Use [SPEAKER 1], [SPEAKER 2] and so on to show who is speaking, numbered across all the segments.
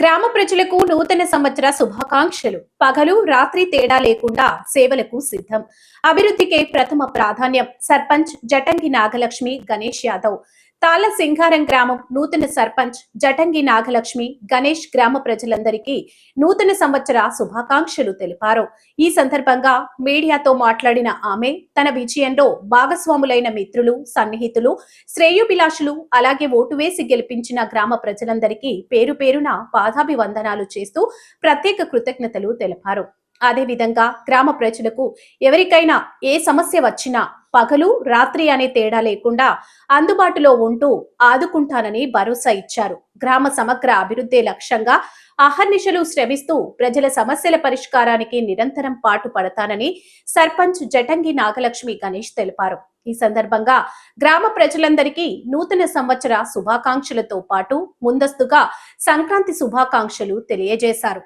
[SPEAKER 1] గ్రామ ప్రజలకు నూతన సంవత్సర శుభాకాంక్షలు. పగలు రాత్రి తేడా లేకుండా సేవలకు సిద్ధం. అభివృద్ధికే ప్రథమ ప్రాధాన్యం. సర్పంచ్ జటంగి నాగలక్ష్మి గణేష్ యాదవ్. తాళసింగారం గ్రామం నూతన సర్పంచ్ జటంగి నాగలక్ష్మి గణేష్ గ్రామ ప్రజలందరికీ నూతన సంవత్సర శుభాకాంక్షలు తెలిపారు. ఈ సందర్భంగా మీడియాతో మాట్లాడిన ఆమె తన విజయంలో భాగస్వాములైన మిత్రులు సన్నిహితులు శ్రేయోభిలాషులు అలాగే ఓటు వేసి గెలిపించిన గ్రామ ప్రజలందరికీ పేరు పేరున పాదాభివందనాలు చేస్తూ ప్రత్యేక కృతజ్ఞతలు తెలిపారు. అదేవిధంగా గ్రామ ప్రజలకు ఎవరికైనా ఏ సమస్య వచ్చినా పగలు రాత్రి అనే తేడా లేకుండా అందుబాటులో ఉంటూ ఆదుకుంటానని భరోసా ఇచ్చారు. గ్రామ సమగ్ర అభివృద్ధి లక్ష్యంగా అహర్నిశలు శ్రమిస్తూ ప్రజల సమస్యల పరిష్కారానికి నిరంతరం పాటు పడతానని సర్పంచ్ జటంగి నాగలక్ష్మి గణేష్ తెలిపారు. ఈ సందర్భంగా గ్రామ ప్రజలందరికీ నూతన సంవత్సర శుభాకాంక్షలతో పాటు ముందస్తుగా సంక్రాంతి శుభాకాంక్షలు తెలియజేశారు.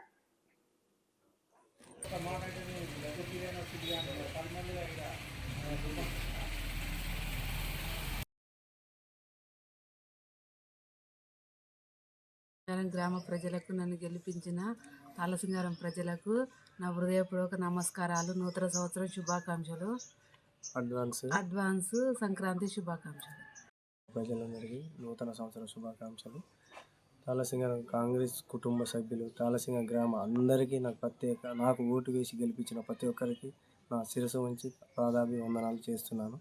[SPEAKER 2] గ్రామ ప్రజలకు నన్ను గెలిపించిన తాళసింగారం ప్రజలకు నా హృదయపూర్వక నమస్కారాలు నూతన సంవత్సరం శుభాకాంక్షలు.
[SPEAKER 3] అడ్వాన్స్.
[SPEAKER 2] అడ్వాన్స్ సంక్రాంతి శుభాకాంక్షలు.
[SPEAKER 3] ప్రజలందరికీ నూతన సంవత్సర శుభాకాంక్షలు. తాళసింగ కాంగ్రెస్ కుటుంబ సభ్యులు తాళసింగ గ్రామ అందరికీ నాకు ప్రత్యేక నాకు ఓటు వేసి గెలిపించిన ప్రతి ఒక్కరికి నా శిరసు ఉంచి పాదాభివందనాలు చేస్తున్నాను.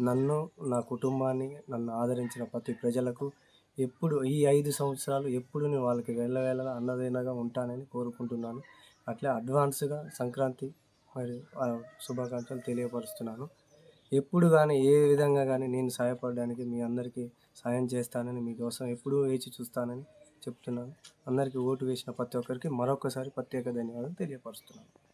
[SPEAKER 3] నన్ను నా కుటుంబాన్ని నన్ను ఆదరించిన ప్రతి ప్రజలకు ఎప్పుడు ఈ ఐదు సంవత్సరాలు ఎప్పుడు నేను వాళ్ళకి వెళ్ళవేళ అన్నదైనగా ఉంటానని కోరుకుంటున్నాను. అట్లే అడ్వాన్స్గా సంక్రాంతి మరియు శుభాకాంక్షలు తెలియపరుస్తున్నాను. ఎప్పుడు కానీ ఏ విధంగా కానీ నేను సహాయపడడానికి మీ అందరికీ సాయం చేస్తానని మీకోసం ఎప్పుడూ వేచి చూస్తానని చెప్తున్నాను. అందరికీ ఓటు వేసిన ప్రతి ఒక్కరికి మరొకసారి ప్రత్యేక ధన్యవాదాలు తెలియపరుస్తున్నాను.